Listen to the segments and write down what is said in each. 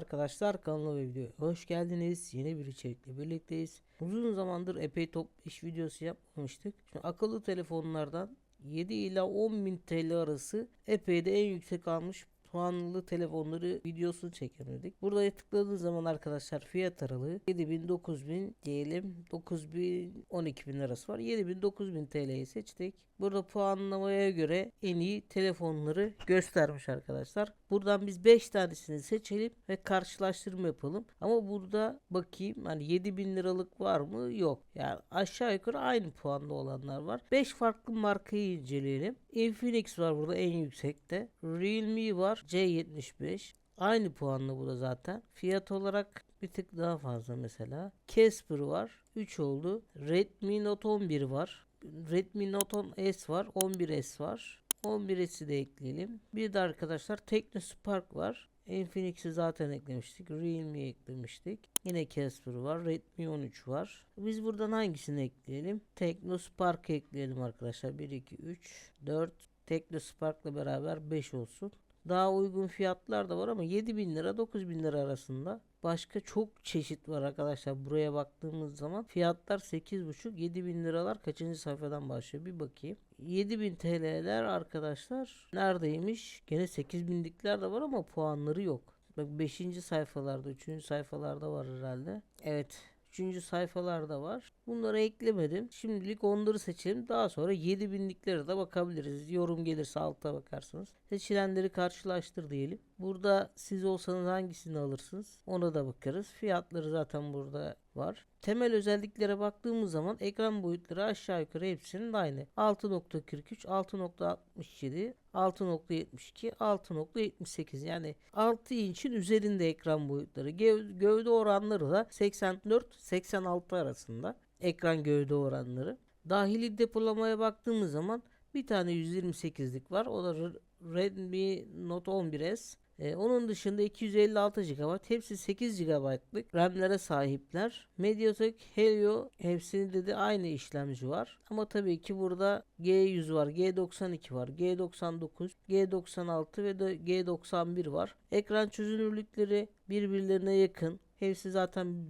arkadaşlar kanalıma ve videoya hoş geldiniz. Yeni bir içerikle birlikteyiz. Uzun zamandır epey top iş videosu yapmamıştık. Şimdi akıllı telefonlardan 7 ila 10 bin TL arası epey de en yüksek almış puanlı telefonları videosunu çekemedik. Burada tıkladığınız zaman arkadaşlar fiyat aralığı 7000 9000 diyelim 9000 12000 arası var. 7000 9000 TL'yi seçtik. Burada puanlamaya göre en iyi telefonları göstermiş arkadaşlar. Buradan biz 5 tanesini seçelim ve karşılaştırma yapalım. Ama burada bakayım hani 7000 liralık var mı? Yok. Yani aşağı yukarı aynı puanda olanlar var. 5 farklı markayı inceleyelim. Infinix var burada en yüksekte. Realme var C75. Aynı puanlı bu da zaten. Fiyat olarak bir tık daha fazla mesela. Casper var. 3 oldu. Redmi Note 11 var. Redmi Note 10S var. 11S var. 11S'i de ekleyelim. Bir de arkadaşlar Technospark var. Infinix'i zaten eklemiştik. Realme'yi eklemiştik. Yine Casper var. Redmi 13 var. Biz buradan hangisini ekleyelim? Technospark ekleyelim arkadaşlar. 1, 2, 3, 4. Technospark'la beraber 5 olsun. Daha uygun fiyatlar da var ama 7000 lira 9000 lira arasında. Başka çok çeşit var arkadaşlar. Buraya baktığımız zaman fiyatlar 8,5 7000 liralar kaçıncı sayfadan başlıyor bir bakayım. 7000 TL'ler arkadaşlar neredeymiş? Gene 8000'likler de var ama puanları yok. Bak 5. sayfalarda 3. sayfalarda var herhalde. Evet Üçüncü sayfalarda var. Bunları eklemedim. Şimdilik onları seçelim. Daha sonra 7000'liklere de bakabiliriz. Yorum gelirse altta bakarsınız. Seçilenleri karşılaştır diyelim. Burada siz olsanız hangisini alırsınız? Ona da bakarız. Fiyatları zaten burada var. Temel özelliklere baktığımız zaman ekran boyutları aşağı yukarı hepsinin aynı. 6.43, 6.67, 6.72, 6.78 yani 6 inçin üzerinde ekran boyutları. Göv- gövde oranları da 84-86 arasında ekran gövde oranları. Dahili depolamaya baktığımız zaman bir tane 128'lik var. O da Re- Redmi Note 11S. Ee, onun dışında 256 GB hepsi 8 GB'lık RAM'lere sahipler. Mediatek Helio hepsinde de aynı işlemci var. Ama tabii ki burada G100 var, G92 var, G99, G96 ve de G91 var. Ekran çözünürlükleri birbirlerine yakın. Hepsi zaten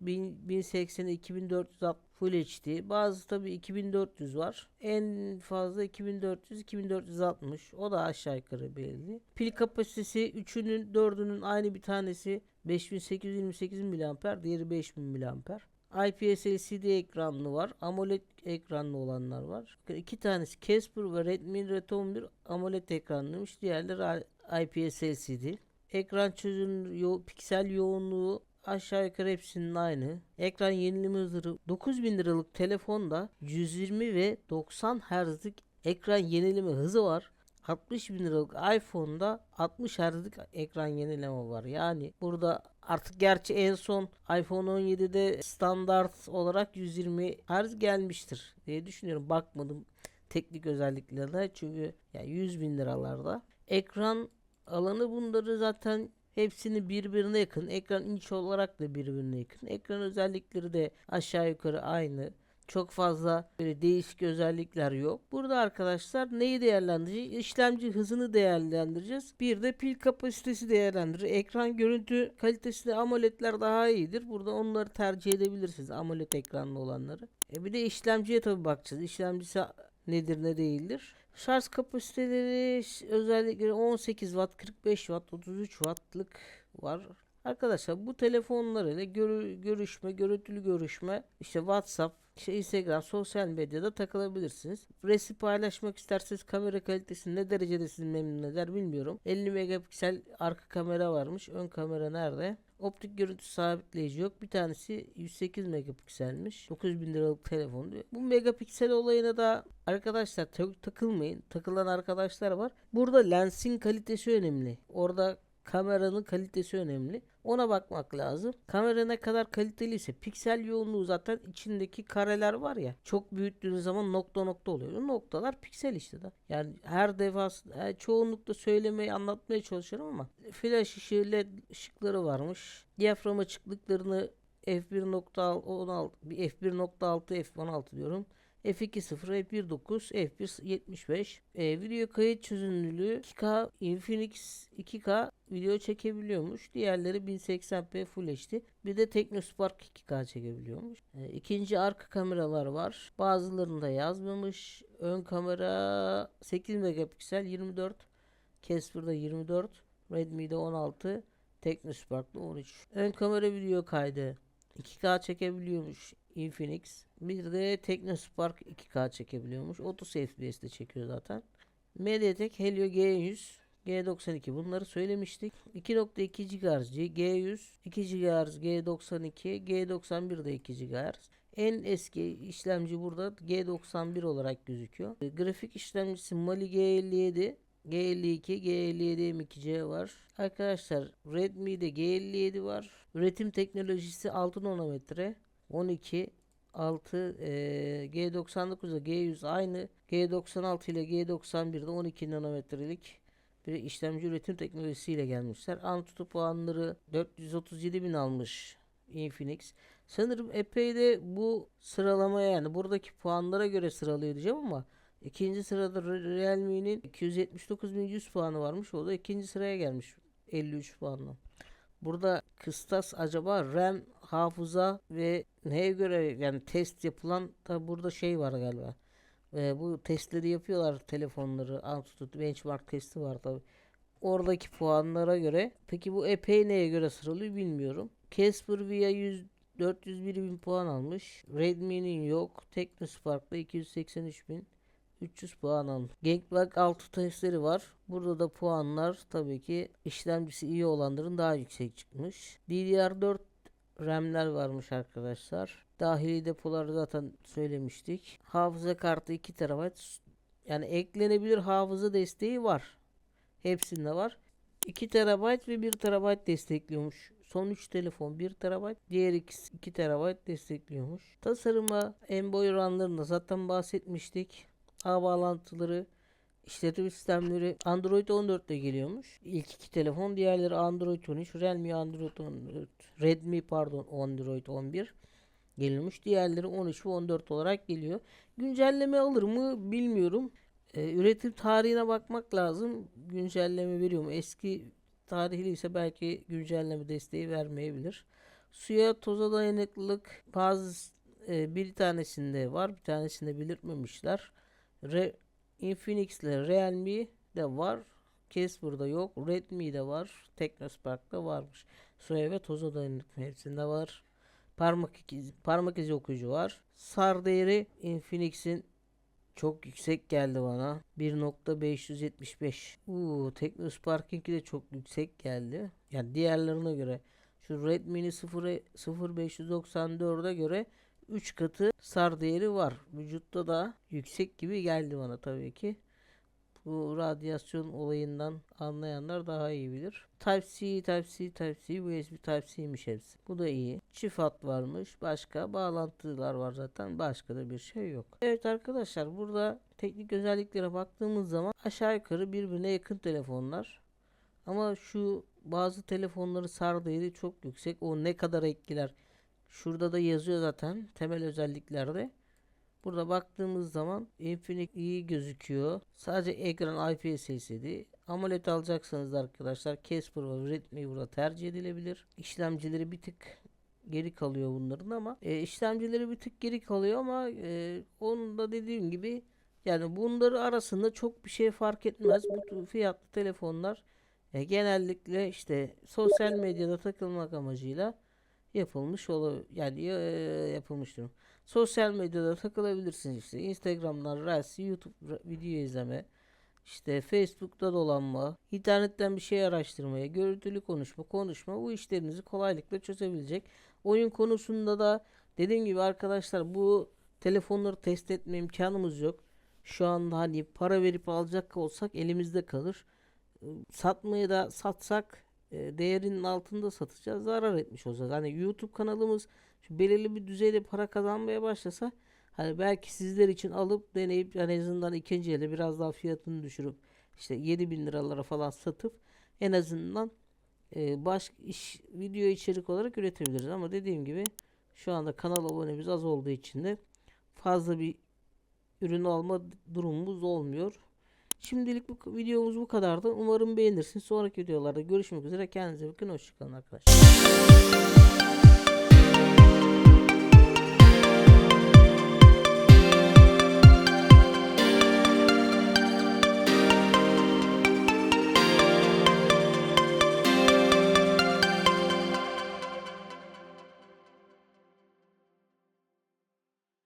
1080 2460 Full HD. Bazı tabi 2400 var. En fazla 2400 2460. O da aşağı yukarı belli. Pil kapasitesi 3'ünün 4'ünün aynı bir tanesi 5828 mAh, diğeri 5000 mAh. IPS LCD ekranlı var. AMOLED ekranlı olanlar var. İki tanesi Casper ve Redmi Red 11 AMOLED ekranlıymış. Diğerleri IPS LCD. Ekran çözünür yo piksel yoğunluğu aşağı yukarı hepsinin aynı. Ekran yenileme hızı 9000 liralık telefonda 120 ve 90 Hz'lik ekran yenileme hızı var. 60 bin liralık iPhone'da 60 Hz'lik ekran yenileme var. Yani burada artık gerçi en son iPhone 17'de standart olarak 120 Hz gelmiştir diye düşünüyorum. Bakmadım teknik özelliklerine çünkü yani 100 bin liralarda. Ekran alanı bunları zaten Hepsini birbirine yakın. Ekran inç olarak da birbirine yakın. Ekran özellikleri de aşağı yukarı aynı. Çok fazla böyle değişik özellikler yok. Burada arkadaşlar neyi değerlendireceğiz? İşlemci hızını değerlendireceğiz. Bir de pil kapasitesi değerlendireceğiz. Ekran görüntü kalitesinde AMOLED'ler daha iyidir. Burada onları tercih edebilirsiniz. AMOLED ekranlı olanları. E bir de işlemciye tabi bakacağız. İşlemcisi nedir ne değildir. Şarj kapasiteleri özellikle 18 Watt, 45 Watt, 33 Watt'lık var. Arkadaşlar bu telefonlar ile görü, görüşme, görüntülü görüşme, işte WhatsApp, işte Instagram, sosyal medyada takılabilirsiniz. Resim paylaşmak isterseniz kamera kalitesi ne derecede sizi memnun eder bilmiyorum. 50 megapiksel arka kamera varmış. Ön kamera nerede? Optik görüntü sabitleyici yok. Bir tanesi 108 megapikselmiş. 9000 liralık telefon diyor. Bu megapiksel olayına da arkadaşlar tak- takılmayın. Takılan arkadaşlar var. Burada lensin kalitesi önemli. Orada kameranın kalitesi önemli. Ona bakmak lazım. Kamera ne kadar kaliteliyse piksel yoğunluğu zaten içindeki kareler var ya çok büyüttüğünüz zaman nokta nokta oluyor. O noktalar piksel işte da. Yani her defasında çoğunlukla söylemeyi anlatmaya çalışıyorum ama flash ışığı led ışıkları varmış. Diyafram açıklıklarını f1.16 bir f1.6 f16 diyorum. F2.0, F1.9, F1.75. E, video kayıt çözünürlüğü 2K Infinix 2K video çekebiliyormuş. Diğerleri 1080p Full HD. Bir de Technospark 2K çekebiliyormuş. E, ikinci arka kameralar var. Bazılarında yazmamış. Ön kamera 8 megapiksel 24. Casper'da 24. Redmi'de 16. Technospark'ta 13. Ön kamera video kaydı 2K çekebiliyormuş Infinix. Bir de Technospark 2K çekebiliyormuş. 30 FPS'te çekiyor zaten. MediaTek Helio G100 G92 bunları söylemiştik. 2.2 GHz G100, 2 GHz G92, G91 de 2 GHz. En eski işlemci burada G91 olarak gözüküyor. E, Grafik işlemcisi Mali G57, G52, G57 M2C var. Arkadaşlar Redmi'de G57 var. Üretim teknolojisi 6 nanometre. 12 6 e, G99 ile G100 aynı. G96 ile G91'de 12 nanometrelik bir işlemci üretim teknolojisiyle gelmişler. Antutu puanları 437 bin almış Infinix. Sanırım epey de bu sıralamaya yani buradaki puanlara göre sıralıyor diyeceğim ama ikinci sırada Re- Realme'nin 279.100 puanı varmış. O da ikinci sıraya gelmiş 53 puanla. Burada kıstas acaba RAM, hafıza ve neye göre yani test yapılan da burada şey var galiba. Ee, bu testleri yapıyorlar telefonları. Antutu benchmark testi var tabi. Oradaki puanlara göre. Peki bu epey neye göre sıralıyor bilmiyorum. Casper Via 100 401 bin puan almış. Redmi'nin yok. Technospark'ta 283 bin. 300 puan almış. Geekblock 6 testleri var. Burada da puanlar tabii ki işlemcisi iyi olanların daha yüksek çıkmış. DDR4 RAM'ler varmış arkadaşlar. Dahili depoları zaten söylemiştik. Hafıza kartı 2 TB. Yani eklenebilir hafıza desteği var. Hepsinde var. 2 TB ve 1 TB destekliyormuş. Son 3 telefon 1 TB, diğer ikisi 2 TB destekliyormuş. Tasarıma en boy oranlarında zaten bahsetmiştik. Ağ bağlantıları, işletim sistemleri Android 14 ile geliyormuş. İlk iki telefon, diğerleri Android 13, Realme Android 14, Redmi pardon Android 11 geliyormuş. Diğerleri 13 ve 14 olarak geliyor. Güncelleme alır mı bilmiyorum. Ee, üretim tarihine bakmak lazım. Güncelleme veriyor mu? Eski tarihli ise belki güncelleme desteği vermeyebilir. Suya toza dayanıklılık bazı e, bir tanesinde var, bir tanesinde belirtmemişler. Re, Infinix ile Realme de var. Casper'da yok. Redmi'de var. Technospark'ta varmış. Suya ve toza dayanıklı hepsinde var. Parmak izi, parmak izi okuyucu var. SAR değeri Infinix'in çok yüksek geldi bana. 1.575. Uuu Technospark'inki de çok yüksek geldi. Yani diğerlerine göre. Şu Redmi'nin 0 0594'e göre 3 katı SAR değeri var. Vücutta da yüksek gibi geldi bana tabii ki. Bu radyasyon olayından anlayanlar daha iyi bilir. Type-C, Type-C, Type-C, USB Type-C'ymiş hepsi. Bu da iyi. Çift hat varmış. Başka bağlantılar var zaten. Başka da bir şey yok. Evet arkadaşlar burada teknik özelliklere baktığımız zaman aşağı yukarı birbirine yakın telefonlar. Ama şu bazı telefonları SAR değeri çok yüksek. O ne kadar etkiler? Şurada da yazıyor zaten temel özelliklerde. Burada baktığımız zaman Infinix iyi gözüküyor. Sadece ekran IPS LCD. AMOLED alacaksanız da arkadaşlar Casper ve Redmi burada tercih edilebilir. İşlemcileri bir tık geri kalıyor bunların ama e, işlemcileri bir tık geri kalıyor ama e, onun da dediğim gibi yani bunları arasında çok bir şey fark etmez. Bu fiyatlı telefonlar e, genellikle işte sosyal medyada takılmak amacıyla yapılmış oluyor. Yani yapılmış diyorum. Sosyal medyada takılabilirsiniz işte. Instagram'dan Reels, YouTube video izleme, işte Facebook'ta dolanma, internetten bir şey araştırmaya, görüntülü konuşma, konuşma bu işlerinizi kolaylıkla çözebilecek. Oyun konusunda da dediğim gibi arkadaşlar bu telefonları test etme imkanımız yok. Şu anda hani para verip alacak olsak elimizde kalır. Satmaya da satsak değerinin altında satacağız. Zarar etmiş olacağız. Hani YouTube kanalımız şu belirli bir düzeyde para kazanmaya başlasa hani belki sizler için alıp deneyip en azından ikinci ele biraz daha fiyatını düşürüp işte 7000 liralara falan satıp en azından e, baş iş video içerik olarak üretebiliriz ama dediğim gibi şu anda kanal abonemiz az olduğu için de fazla bir ürünü alma durumumuz olmuyor. Şimdilik bu videomuz bu kadardı. Umarım beğenirsiniz. Sonraki videolarda görüşmek üzere. Kendinize bakın. Hoşçakalın arkadaşlar.